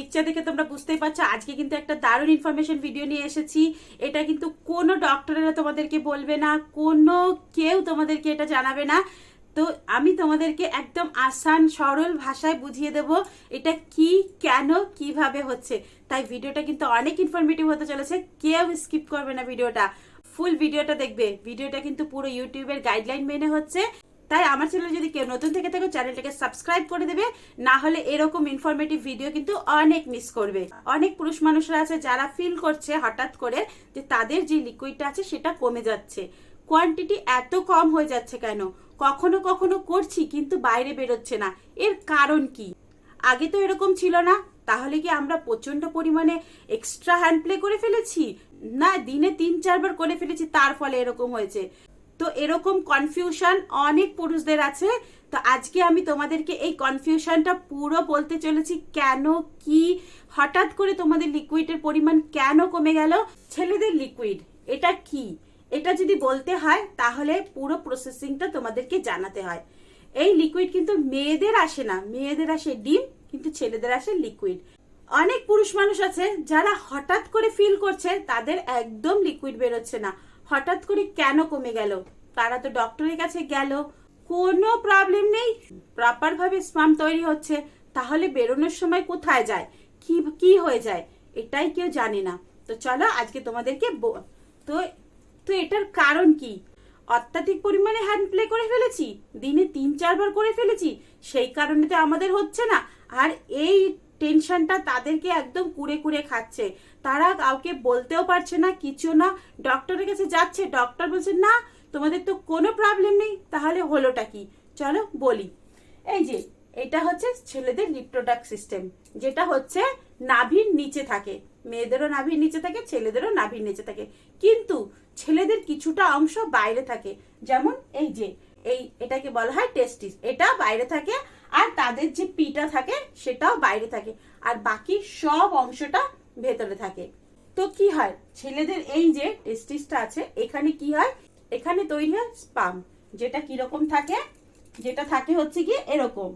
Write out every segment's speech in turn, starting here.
Picture দেখে তোমরা বুঝতেই পারছ। আজকে কিন্তু একটা দারুণ ইনফরমেশন ভিডিও নিয়ে এসেছি। এটা কিন্তু কোনো ডক্টরেরা তোমাদেরকে বলবে না, কোনো কেউ তোমাদেরকে এটা জানাবে না। তো আমি তোমাদেরকে একদম আসান, সরল ভাষায় বুঝিয়ে দেব এটা কি, কেন, কীভাবে হচ্ছে। তাই ভিডিওটা কিন্তু অনেক ইনফরমেটিভ হতে চলেছে। কেউ স্কিপ করবে না ভিডিওটা ফুল ভিডিওটা দেখবে। ভিডিওটা কিন্তু পুরো ইউটিউবের গাইডলাইন মেনে হচ্ছে। তাই আমার চ্যানেল যদি কেউ নতুন থেকে থাকো, চ্যানেলটাকে সাবস্ক্রাইব করে দেবে। না হলে এরকম ইনফরমেটিভ ভিডিও কিন্তু অনেক মিস করবে। অনেক পুরুষ মানুষরা আছে যারা ফিল করছে হঠাৎ করে যে তাদের যে লিকুইডটা আছে সেটা কমে যাচ্ছে। কোয়ান্টিটি এত কম হয়ে যাচ্ছে কেন? কখনো কখনো করছি কিন্তু বাইরে বেরোচ্ছে না। এর কারণ কি? আগে তো এরকম ছিল না। তাহলে কি আমরা প্রচণ্ড পরিমাণে এক্সট্রা হ্যান্ড প্লে করে ফেলেছি? না, দিনে তিন চারবার করে ফেলেছি, তার ফলে এরকম হয়েছে। তো এরকম কনফিউশন অনেক পুরুষদের আছে। তো আজকে আমি তোমাদেরকে এই কনফিউশনটা পুরো বলতে চলেছি, কেন, কি, হঠাৎ করে তোমাদের লিকুইডের পরিমাণ কেন কমে গেল? ছেলেদের লিকুইড এটা কি? এটা যদি বলতে হয়, তাহলে পুরো প্রসেসিংটা তোমাদেরকে জানাতে হয়। এই লিকুইড কিন্তু মেয়েদের আসে না, মেয়েদের আসে ডিম, কিন্তু ছেলেদের আসে লিকুইড অনেক পুরুষ মানুষ আছে, যারা হঠাৎ করে ফিল করছে, তাদের একদম লিকুইড বেরোচ্ছে না। হঠাৎ করে কেন কমে গেল? তারা তো ডক্টরের কাছে গেল। কোনো প্রবলেম নেই। প্রপার ভাবে স্পাম তৈরি হচ্ছে। তাহলে বেরোনোর সময় কোথায় যায়? কি কি হয়ে যায়? এটাই কেউ জানে না। তো চলো আজকে তোমাদেরকে তো তো এটার কারণ কি? অত্যাধিক পরিমাণে হ্যান্ড প্লে করে ফেলেছি? দিনে তিন, চারবার করে ফেলেছি? সেই কারণে তো আমাদের হচ্ছে না। আর এই টেনশনটা তাদেরকে একদম কুড়ে কুড়ে খাচ্ছে। তারা কাউকে বলতেও পারছে না, কিছু না। ডক্টরের কাছে যাচ্ছে ডক্টর বলছে, না, তোমাদের তো কোনো প্রবলেম নেই, তাহলে হলোটা কি? চলো বলি। এই যে, এটা হচ্ছে ছেলেদের রিপ্রোডাক্ট সিস্টেম, যেটা হচ্ছে নাভির নিচে থাকে। মেয়েদেরও নাভির নিচে থাকে, ছেলেদেরও নাভির নিচে থাকে। কিন্তু ছেলেদের কিছুটা অংশ বাইরে থাকে। যেমন এই যে, এই এটাকে বলা হয় টেস্টিস এটা বাইরে থাকে আর তাদের যে পিটা থাকে, সেটাও বাইরে থাকে। আর বাকি সব অংশটা ভেতরে থাকে। তো কি হয়? ছেলেদের এই যে টেস্টিসটা আছে, এখানে কি হয়? এখানে তৈরি হয় স্পাম যেটা কীরকম থাকে? যেটা থাকে হচ্ছে কি এরকম।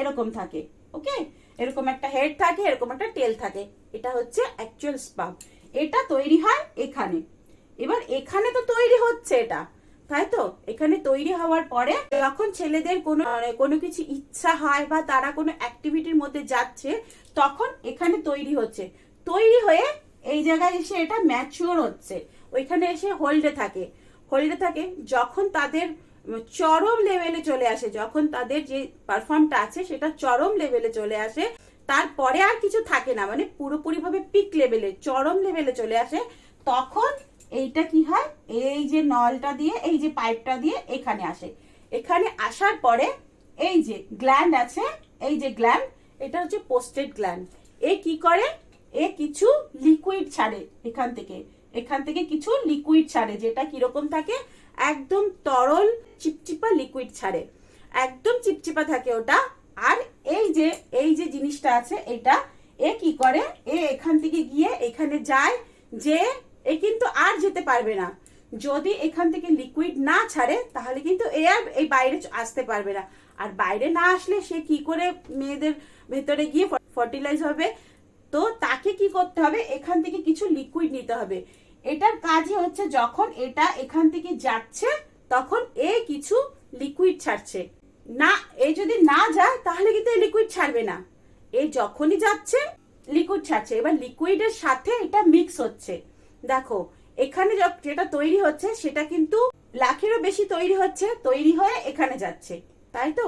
এরকম থাকে ওকে এরকম একটা হেড থাকে, এরকম একটা টেল থাকে। এটা হচ্ছে অ্যাকচুয়াল স্পাম এটা তৈরি হয় এখানে। এবার এখানে তো তৈরি হচ্ছে এটা। তাই তো? এখানে তৈরি হওয়ার পরে যখন ছেলেদের কোনো মানে কোনো কিছু ইচ্ছা হয় বা তারা কোনো অ্যাক্টিভিটির মধ্যে যাচ্ছে, তখন এখানে তৈরি হচ্ছে। তৈরি হয়ে এই জায়গায় এসে এটা ম্যাচিওর হচ্ছে। ওইখানে এসে হোল্ডে থাকে। হোল্ডে থাকে যখন তাদের চরম লেভেলে চলে আসে। যখন তাদের যে পারফর্মটা আছে সেটা চরম লেভেলে চলে আসে। তারপরে আর কিছু থাকে না। মানে পুরোপুরি ভাবে পিক লেভেলে চরম লেভেলে চলে আসে। তখন এইটা কি হয়? এই যে নলটা দিয়ে, এই যে পাইপটা দিয়ে এখানে আসে। এখানে আসার পরে এই যে গ্ল্যান্ড আছে, এই যে গ্ল্যান্ড এটা হচ্ছে পোস্টেড গ্ল্যান্ড এ কি করে? এ কিছু লিকুইড ছাড়ে এখান থেকে। এখান থেকে কিছু লিকুইড ছাড়ে, যেটা কীরকম থাকে? একদম তরল, চিপচিপা লিকুইড ছাড়ে। একদম চিপচিপা থাকে ওটা। আর এই যে এই যে জিনিসটা আছে, এটা, এ কি করে? এ এখান থেকে গিয়ে এখানে যায় যে এ কিন্তু আর যেতে পারবে না। যদি এখান থেকে লিকুইড না ছাড়ে, তাহলে কিন্তু এ আর এই বাইরে আসতে পারবে না। আর বাইরে না আসলে সে কি করে মেয়েদের ভেতরে গিয়ে ফার্টিলাইজ হবে? তো তাকে কি করতে হবে? এখান থেকে কিছু লিকুইড নিতে হবে। এটার কাজই হচ্ছে যখন এটা এখান থেকে যাচ্ছে, তখন এ কিছু লিকুইড ছাড়ছে। না, এ যদি না যায়, তাহলে কিন্তু এই লিকুইড ছাড়বে না। এ যখনই যাচ্ছে লিকুইড ছাড়ছে। এবার লিকুইডের সাথে এটা মিক্স হচ্ছে। দেখো, এখানে যেটা তৈরি হচ্ছে, সেটা কিন্তু লাখেরও বেশি তৈরি হচ্ছে, তৈরি হয়ে এখানে যাচ্ছে, তাই তো?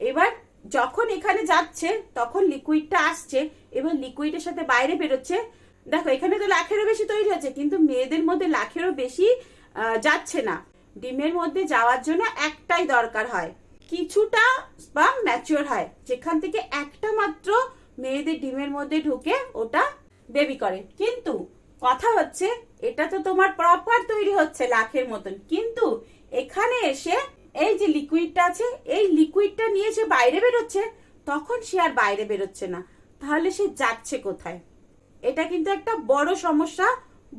এবার যখন এখানে যাচ্ছে, তখন লিকুইডটা আসছে, এবার লিকুইডের সাথে বাইরে বেরোচ্ছে। দেখো, এখানে তো লাখেরও বেশি তৈরি হচ্ছে, কিন্তু মেয়েদের মধ্যে লাখেরও বেশি যাচ্ছে না। ডিমের মধ্যে যাওয়ার জন্য একটাই দরকার হয়, কিছুটা বা ম্যাচিওর হয়, যেখান থেকে একটা মাত্র মেয়েদের ডিমের মধ্যে ঢুকে ওটা বেবি করে। কিন্তু কথা হচ্ছে, এটা তো তোমার প্রপার তৈরি হচ্ছে লাখের মতন। কিন্তু এখানে এসে এই যে লিকুইডটা আছে, এই লিকুইডটা নিয়ে সে বাইরে বেরোচ্ছে, তখন সে আর বাইরে বেরোচ্ছে না। তাহলে সে যাচ্ছে কোথায়? এটা কিন্তু একটা বড় সমস্যা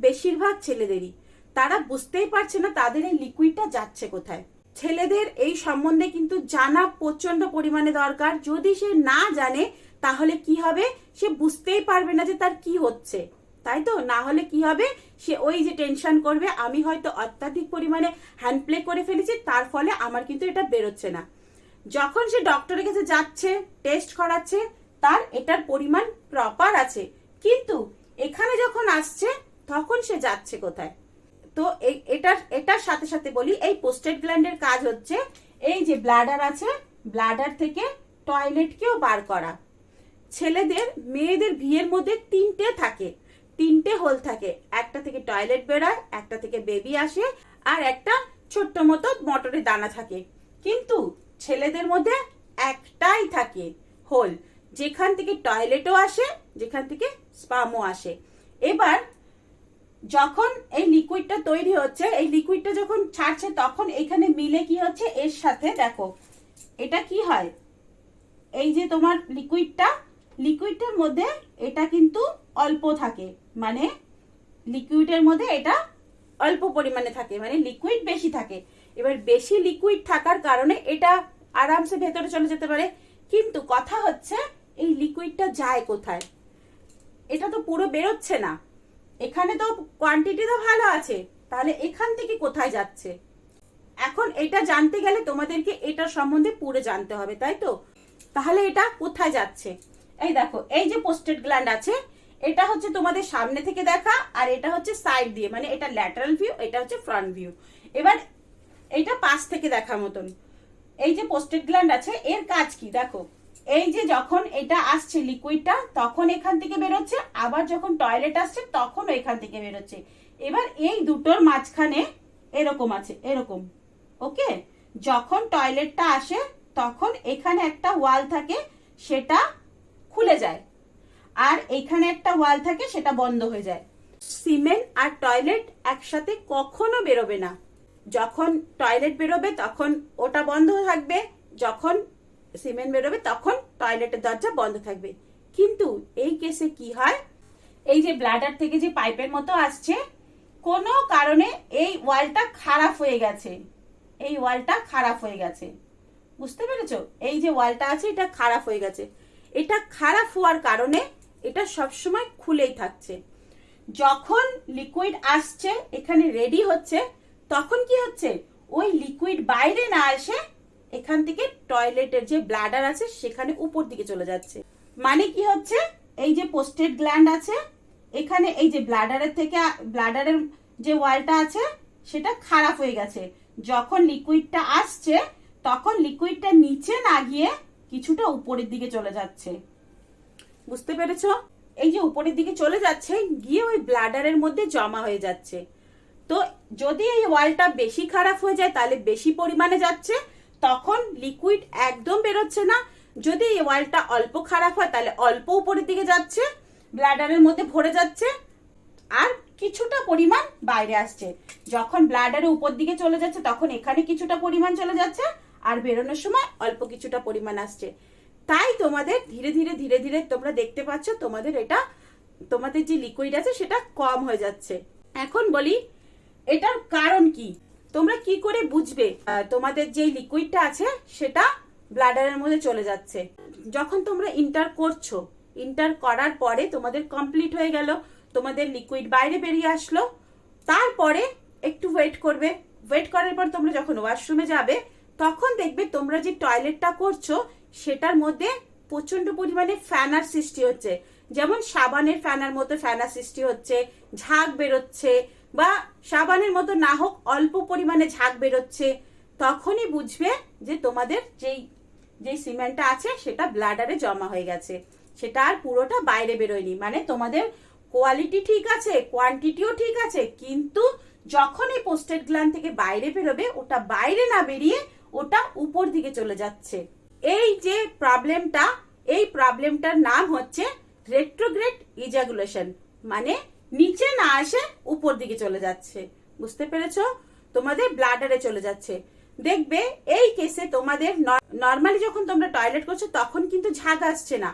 বেশিরভাগ ছেলেদেরই। তারা বুঝতেই পারছে না তাদের এই লিকুইডটা যাচ্ছে কোথায়। ছেলেদের এই সম্বন্ধে কিন্তু জানা প্রচণ্ড পরিমাণে দরকার। যদি সে না জানে, তাহলে কি হবে? সে বুঝতেই পারবে না যে তার কি হচ্ছে। তাই তো? না হলে কি হবে? সে ওই যে টেনশন করবে, আমি হয়তো অত্যাধিক পরিমাণে হ্যান্ড প্লে করে ফেলেছি, তার ফলে আমার কিন্তু এটা বেরোচ্ছে না। যখন সে ডক্টরের কাছে যাচ্ছে টেস্ট করাচ্ছে, তার এটার পরিমাণ প্রপার আছে। কিন্তু এখানে যখন আসছে, তখন সে যাচ্ছে কোথায়? তো এটার এটার সাথে সাথে বলি, এই পোস্টেড গ্ল্যান্ডের কাজ হচ্ছে, এই যে ব্লাডার আছে ব্লাডার থেকে টয়লেটকেও বার করা। ছেলেদের, মেয়েদের বিয়ের মধ্যে তিনটে থাকে। তিনটে হোল থাকে। একটা থেকে টয়লেট বেরোয়, একটা থেকে বেবি আসে, আর একটা ছোট্ট মতো মটরের দানা থাকে। কিন্তু ছেলেদের মধ্যে একটাই থাকে হোল যেখান থেকে টয়লেটও আসে, যেখান থেকে স্পামও আসে। এবার যখন এই লিকুইডটা তৈরি হচ্ছে, এই লিকুইডটা যখন ছাড়ছে, তখন এখানে মিলে কি হচ্ছে? এর সাথে দেখো, এটা কি হয়? এই যে তোমার লিকুইডটা লিকুইডটার মধ্যে এটা কিন্তু অল্প থাকে। মানে লিকুইডের মধ্যে এটা অল্প পরিমাণে থাকে মানে লিকুইড বেশি থাকে। এবার বেশি লিকুইড থাকার কারণে এটা আরামসে ভেতরে চলে যেতে পারে। কিন্তু কথা হচ্ছে, এই লিকুইডটা যায় কোথায়? এটা তো পুরো বেরোচ্ছে না। এখানে তো কোয়ান্টিটি তো ভালো আছে, তাহলে এখান থেকে কোথায় যাচ্ছে? এখন এটা জানতে গেলে তোমাদেরকে এটা সম্বন্ধে পুরো জানতে হবে, তাই তো? তাহলে এটা কোথায় যাচ্ছে? এই দেখো, এই যে পোস্টেড গ্ল্যান্ড আছে এটা হচ্ছে তোমাদের সামনে থেকে দেখা, আর এটা হচ্ছে সাইড দিয়ে মানে এটা ল্যাটারাল ভিউ এটা হচ্ছে ফ্রন্ট ভিউ এবার এইটা পাশ থেকে দেখার মতন। এই যে পোস্টেড গ্ল্যান্ড আছে, এর কাজ কি? দেখো, এই যে যখন এটা আসছে লিকুইডটা তখন এখান থেকে বেরোচ্ছে, আবার যখন টয়লেট আসছে, তখন এখান থেকে বেরোচ্ছে। এবার এই দুটোর মাঝখানে এরকম আছে, এরকম, ওকে? যখন টয়লেটটা আসে, তখন এখানে একটা ওয়াল থাকে, সেটা খুলে যায়। আর এখানে একটা ওয়াল থাকে, সেটা বন্ধ হয়ে যায়। সিমেন্ট আর টয়লেট একসাথে কখনো বেরোবে না। যখন টয়লেট বেরোবে, তখন ওটা বন্ধ থাকবে, যখন সিমেন্ট বেরোবে, তখন টয়লেটের দরজা বন্ধ থাকবে। কিন্তু এই কেসে কি হয়? এই যে ব্লাডার থেকে যে পাইপের মতো আসছে, কোনো কারণে এই ওয়ালটা খারাপ হয়ে গেছে। এই ওয়ালটা খারাপ হয়ে গেছে। বুঝতে পেরেছ? এই যে ওয়ালটা আছে, এটা খারাপ হয়ে গেছে। এটা খারাপ হওয়ার কারণে এটা সবসময় খুলেই থাকছে। যখন লিকুইড আসছে, এখানে রেডি হচ্ছে, তখন কি হচ্ছে? ওই লিকুইড বাইরে না এসে এখান থেকে টয়লেটের যে ব্লাডার আছে, সেখানে উপর দিকে চলে যাচ্ছে। মানে কি হচ্ছে? এই যে পোস্টেড গ্ল্যান্ড আছে, এখানে এই যে ব্লাডারের থেকে ব্লাডারের যে ওয়ালটা আছে, সেটা খারাপ হয়ে গেছে। যখন লিকুইডটা আসছে, তখন লিকুইডটা নিচে না গিয়ে কিছুটা উপরের দিকে চলে যাচ্ছে। বুঝতে পেরেছ? এই যে উপরের দিকে চলে যাচ্ছে, গিয়ে ওই ব্লাডারের মধ্যে জমা হয়ে যাচ্ছে। তো যদি এই ওয়ালটা বেশি খারাপ হয়ে যায়, তাহলে বেশি পরিমাণে যাচ্ছে, তখন লিকুইড একদম বেরোচ্ছে না। যদি এই ওয়ালটা অল্প খারাপ হয়, তাহলে অল্প উপরের দিকে যাচ্ছে ব্লাডারের মধ্যে ভরে যাচ্ছে, আর কিছুটা পরিমাণ বাইরে আসছে। যখন ব্লাডারের উপর দিকে চলে যাচ্ছে, তখন এখানে কিছুটা পরিমাণ চলে যাচ্ছে, আর বেরোনোর সময় অল্প কিছুটা পরিমাণ আসছে। তাই তোমাদের ধীরে ধীরে ধীরে ধীরে তোমরা দেখতে পাচ্ছ তোমাদের এটা, তোমাদের যে লিকুইড আছে সেটা কম হয়ে যাচ্ছে। এখন বলি, এটার কারণ কি? তোমরা কি করে বুঝবে? তোমাদের যে লিকুইডটা আছে সেটা ব্লাডারের মধ্যে চলে যাচ্ছে। যখন তোমরা ইন্টার করছ ইন্টার করার পরে তোমাদের কমপ্লিট হয়ে গেল, তোমাদের লিকুইড বাইরে বেরিয়ে আসলো, তারপরে একটু ওয়েট করবে। ওয়েট করার পর তোমরা যখন ওয়াশরুমে যাবে, তখন দেখবে তোমরা যে টয়লেটটা করছ সেটার মধ্যে প্রচণ্ড পরিমাণে ফ্যানার সৃষ্টি হচ্ছে। যেমন সাবানের ফ্যানার মতো ফ্যানার সৃষ্টি হচ্ছে, ঝাঁক বেরোচ্ছে বা সাবানের মতো না হোক অল্প পরিমাণে ঝাঁক বেরোচ্ছে, তখনই বুঝবে যে তোমাদের যেই যে সিমেন্টটা আছে সেটা ব্লাডারে জমা হয়ে গেছে। সেটা আর পুরোটা বাইরে বেরোয়নি। মানে তোমাদের কোয়ালিটি ঠিক আছে, কোয়ান্টিটিও ঠিক আছে, কিন্তু যখন এই পোস্টেড গ্ল্যান্ড থেকে বাইরে বেরোবে, ওটা বাইরে না বেরিয়ে ওটা উপর দিকে চলে যাচ্ছে। এই যে প্রবলেমটা এই প্রবলেমটার নাম হচ্ছে রেট্রোগ্রেড ইজাগুলেশন মানে নিচে না এসে উপর দিকে চলে যাচ্ছে। বুঝতে পেরেছ? তোমাদের ব্লাডারে চলে যাচ্ছে। দেখবে এই কেসে তোমাদের নর্মালি যখন তোমরা টয়লেট করছ, তখন কিন্তু ঝাঁক আসছে না।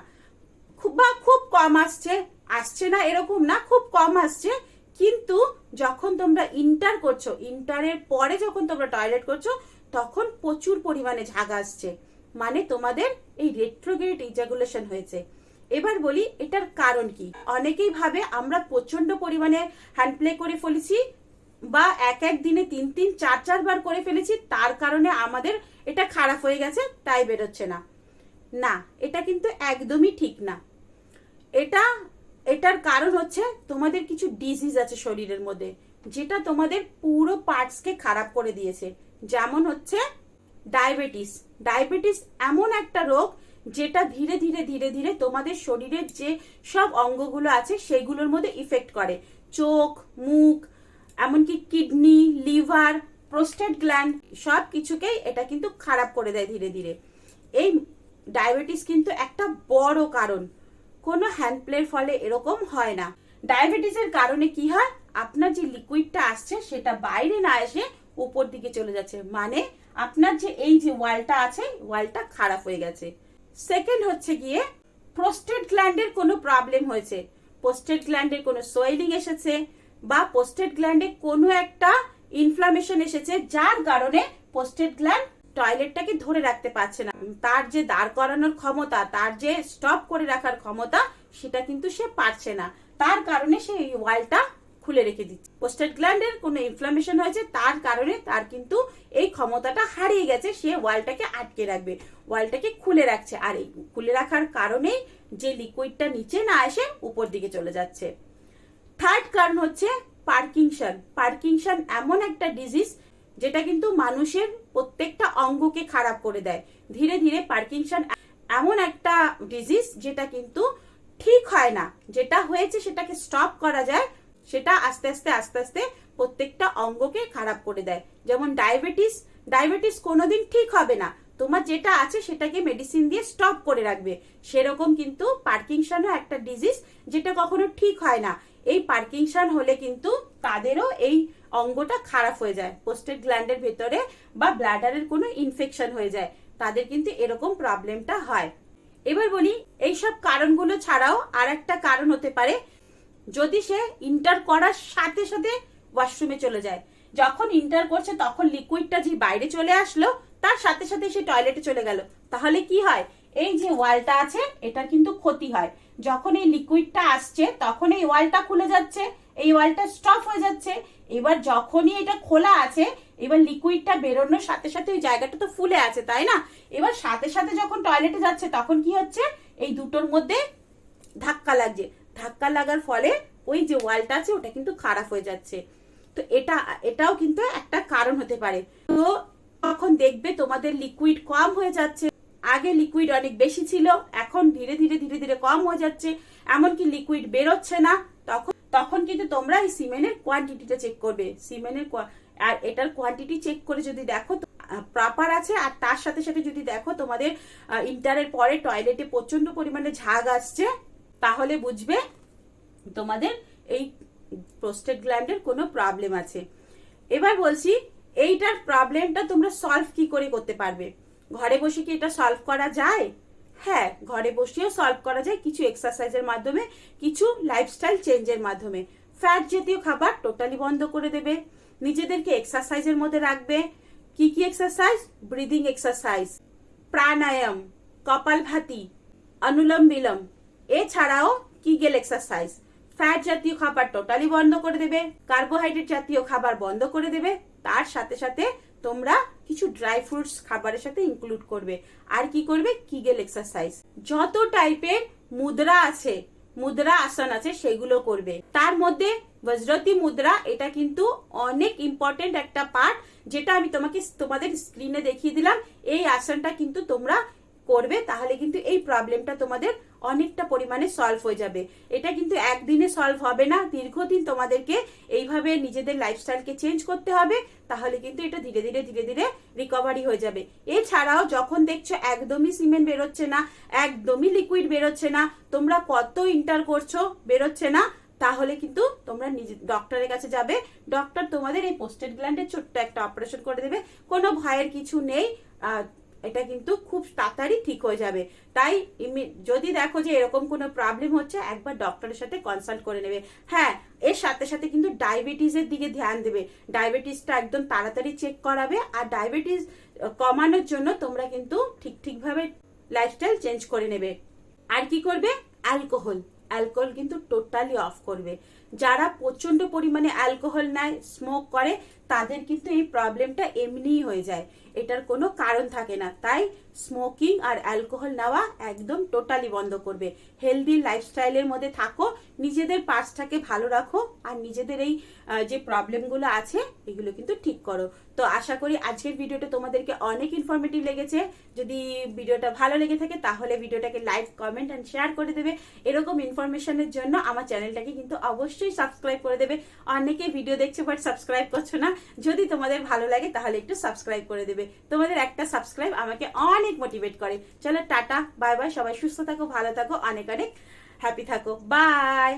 খুব, বা খুব কম আসছে আসছে না এরকম না, খুব কম আসছে। কিন্তু যখন তোমরা ইন্টার করছ ইন্টারের পরে যখন তোমরা টয়লেট করছ, তখন প্রচুর পরিমাণে ঝাঁক আসছে। মানে তোমাদের এই রেট্রোগেট ইজাগুলেশন হয়েছে। এবার বলি, এটার কারণ কি? অনেকেই ভাবে আমরা প্রচণ্ড পরিমাণে হ্যান্ড প্লে করে ফেলেছি বা এক এক দিনে তিন তিন চার চারবার করে ফেলেছি, তার কারণে আমাদের এটা খারাপ হয়ে গেছে, তাই বেরোচ্ছে না। না, এটা কিন্তু একদমই ঠিক না। এটা, এটার কারণ হচ্ছে তোমাদের কিছু ডিজিজ আছে শরীরের মধ্যে, যেটা তোমাদের পুরো পার্টসকে খারাপ করে দিয়েছে। যেমন হচ্ছে ডায়াবেটিস ডায়াবেটিস এমন একটা রোগ যেটা ধীরে ধীরে ধীরে ধীরে তোমাদের শরীরের যে সব অঙ্গগুলো আছে সেগুলোর মধ্যে ইফেক্ট করে। চোখ, মুখ, এমনকি কিডনি, লিভার প্রোস্টেট গ্ল্যান্ড সব কিছুকেই এটা কিন্তু খারাপ করে দেয় ধীরে ধীরে। এই ডায়াবেটিস কিন্তু একটা বড় কারণ। কোনো হ্যান্ড প্লের ফলে এরকম হয় না। ডায়াবেটিসের কারণে কি হয়? আপনার যে লিকুইডটা আসছে সেটা বাইরে না এসে উপর দিকে চলে যাচ্ছে। মানে আপনার যে এই যে ওয়ালটা আছে, ওয়ালটা খারাপ হয়ে গেছে। সেকেন্ড হচ্ছে গিয়ে প্রোস্টেট গ্ল্যান্ডের কোনো প্রবলেম হয়েছে। পোস্টেট গ্ল্যান্ডের কোনো সোয়েলিং এসেছে বা পোস্টেট গ্ল্যান্ডে কোনো একটা ইনফ্লামেশন এসেছে যার কারণে পোস্টেট গ্ল্যান্ড টয়লেটটাকে ধরে রাখতে পারছে না। তার যে দাঁড় করানোর ক্ষমতা, তার যে স্টপ করে রাখার ক্ষমতা, সেটা কিন্তু সে পারছে না। তার কারণে সে এই ওয়ালটা খুলে রেখে দিচ্ছে। পোস্টেট গ্ল্যান্ডের কোনো ইনফ্লামেশন হয়েছে, তার কারণে তার কিন্তু এই ক্ষমতাটা হারিয়ে গেছে, সে ওয়ালটাকে আটকে রাখবে, ওয়ালটাকে খুলে রাখছে। আর এই খুলে রাখার কারণেই যে লিকুইডটা নিচে না এসে উপর দিকে চলে যাচ্ছে। থার্ড কারণ হচ্ছে পার্কিংশন পার্কিংশন এমন একটা ডিজিজ যেটা কিন্তু মানুষের প্রত্যেকটা অঙ্গকে খারাপ করে দেয়। ধীরে ধীরে পার্কিংশন এমন একটা ডিজিজ যেটা কিন্তু ঠিক হয় না। যেটা হয়েছে সেটাকে স্টপ করা যায় সেটা আস্তে আস্তে আস্তে আস্তে প্রত্যেকটা অঙ্গকে খারাপ করে দেয়। যেমন ডায়াবেটিস ডায়াবেটিস কোনোদিন ঠিক হবে না। তোমার যেটা আছে সেটাকে মেডিসিন দিয়ে স্টপ করে রাখবে। সেরকম কিন্তু পার্কিংশনও একটা ডিজিজ যেটা কখনো ঠিক হয় না। এই পার্কিংশন হলে কিন্তু তাদেরও এই অঙ্গটা খারাপ হয়ে যায়। পোস্টেড গ্ল্যান্ডের ভেতরে বা ব্লাডারের কোনো ইনফেকশন হয়ে যায়। তাদের কিন্তু এরকম প্রবলেমটা হয়। এবার বলি, এইসব কারণগুলো ছাড়াও আর একটা কারণ হতে পারে যদি সে ইন্টার করার সাথে সাথে ওয়াশরুমে চলে যায়। যখন ইন্টার করছে, তখন লিকুইডটা যে বাইরে চলে আসলো, তার সাথে সাথে সে টয়লেটে চলে গেল। তাহলে কি হয়? এই যে ওয়ালটা আছে এটা কিন্তু ক্ষতি হয়। যখন এই লিকুইডটা আসছে, তখন এই ওয়ালটা খুলে যাচ্ছে, এই ওয়ালটা স্টপ হয়ে যাচ্ছে। এবার যখনই এটা খোলা আছে, এবার লিকুইডটা বেরোনোর সাথে সাথে ওই জায়গাটা তো ফুলে আছে, তাই না? এবার সাথে সাথে যখন টয়লেটে যাচ্ছে, তখন কি হচ্ছে? এই দুটোর মধ্যে ধাক্কা লাগছে। ধাক্কা লাগার ফলে ওই যে ওয়ালটা আছে, ওটা কিন্তু খারাপ হয়ে যাচ্ছে। তো এটা, এটাও কিন্তু একটা কারণ হতে পারে। তো তখন দেখবে তোমাদের লিকুইড কম হয়ে যাচ্ছে। আগে লিকুইড অনেক বেশি ছিল, এখন ধীরে ধীরে ধীরে ধীরে কম হয়ে যাচ্ছে। এমনকি লিকুইড বেরোচ্ছে না। তখন তখন কিন্তু তোমরা এই সিমেন্টের কোয়ান্টিটিটা চেক করবে। সিমেন্টের আর এটার কোয়ান্টিটি চেক করে যদি দেখো প্রপার আছে। আর তার সাথে সাথে যদি দেখো, তোমাদের ইন্টারের পরে টয়লেটে প্রচণ্ড পরিমাণে ঝাগ আসছে। তাহলে বুঝবে তোমাদের এই প্রোস্টেট গ্ল্যান্ডের কোনো প্রবলেম আছে। এবার বলছি, এইটার প্রবলেমটা তোমরা সলভ কি করে করতে পারবে? ঘরে বসে কি এটা সলভ করা যায়? হ্যাঁ ঘরে বসেও সলভ করা যায় কিছু এক্সারসাইজের মাধ্যমে, কিছু লাইফস্টাইল চেঞ্জের মাধ্যমে। ফ্যাট জাতীয় খাবার টোটালি বন্ধ করে দেবে। নিজেদেরকে এক্সারসাইজের মধ্যে রাখবে। কি কি exercise breathing exercise pranayama kapalbhati anulom vilom. এছাড়াও কিগেল এক্সারসাইজ ফ্যাট জাতীয় খাবার টোটালি বন্ধ করে দেবে কার্বোহাইড্রেট জাতীয় খাবার বন্ধ করে দেবে, তার সাথে সাথে তোমরা কিছু ড্রাই ফ্রুটস খাবারের সাথে ইনক্লুড করবে। আর কি করবে? কিগেল এক্সারসাইজ যত টাইপের মুদ্রা আছে, মুদ্রা আসন আছে, সেগুলো করবে। তার মধ্যে বজ্রতি মুদ্রা, এটা কিন্তু অনেক ইম্পর্টেন্ট একটা পার্ট যেটা আমি তোমাকে তোমাদের স্ক্রিনে দেখিয়ে দিলাম। এই আসনটা কিন্তু তোমরা করবে, তাহলে কিন্তু এই প্রবলেমটা তোমাদের অনেকটা পরিমাণে সলভ হয়ে যাবে। এটা কিন্তু একদিনে সলভ হবে না। দীর্ঘদিন তোমাদেরকে এইভাবে নিজেদের লাইফস্টাইলকে চেঞ্জ করতে হবে, তাহলে কিন্তু এটা ধীরে ধীরে ধীরে ধীরে রিকভারি হয়ে যাবে। এছাড়াও যখন দেখছ একদমই সিমেন্ট বেরোচ্ছে না, একদমই লিকুইড বেরোচ্ছে না, তোমরা কত ইন্টার করছ বেরোচ্ছে না, তাহলে কিন্তু তোমরা নিজে ডক্টরের কাছে যাবে। ডক্টর তোমাদের এই পোস্টেড গ্ল্যান্ডের ছোট্ট একটা অপারেশন করে দেবে। কোনো ভয়ের কিছু নেই। এটা কিন্তু খুব তাড়াতাড়ি ঠিক হয়ে যাবে। তাই যদি দেখো যে এরকম কোনো প্রবলেম হচ্ছে, একবার ডক্টরের সাথে কনসাল্ট করে নেবে। হ্যাঁ এর সাথে সাথে কিন্তু ডায়াবেটিসের দিকে ধ্যান দেবে। ডায়াবেটিসটা একদম তাড়াতাড়ি চেক করাবে আর ডায়াবেটিস কমানোর জন্য তোমরা কিন্তু ঠিক ঠিকভাবে লাইফস্টাইল চেঞ্জ করে নেবে। আর কি করবে? অ্যালকোহল অ্যালকোহল কিন্তু টোটালি অফ করবে। যারা প্রচণ্ড পরিমাণে অ্যালকোহল নেয় স্মোক করে, তাদের কিন্তু এই প্রবলেমটা এমনিই হয়ে যায়। এটার কোনো কারণ থাকে না। তাই স্মোকিং আর অ্যালকোহল নেওয়া একদম টোটালি বন্ধ করবে। হেলদি লাইফস্টাইলের মধ্যে থাকো, নিজেদের পার্সটাকে ভালো রাখো, আর নিজেদের এই যে প্রবলেমগুলো আছে, এগুলো কিন্তু ঠিক করো। তো আশা করি আজকের ভিডিওটা তোমাদেরকে অনেক ইনফরমেটিভ লেগেছে। যদি ভিডিওটা ভালো লেগে থাকে, তাহলে ভিডিওটাকে লাইক কমেন্ট অ্যান্ড শেয়ার করে দেবে। এরকম ইনফরমেশনের জন্য আমার চ্যানেলটাকে কিন্তু অবশ্যই সাবস্ক্রাইব করে দেবে। অনেকে ভিডিও দেখছ বাট সাবস্ক্রাইব করছ না। যদি তোমাদের ভালো লাগে, তাহলে একটু সাবস্ক্রাইব করে দেবে। তোমাদের একটা সাবস্ক্রাইব আমাকে অনেক মোটিভেট করে। চলো টাটা বাই বাই সবাই সুস্থ থাকো, ভালো থাকো, অনেক অনেক হ্যাপি থাকো। বাই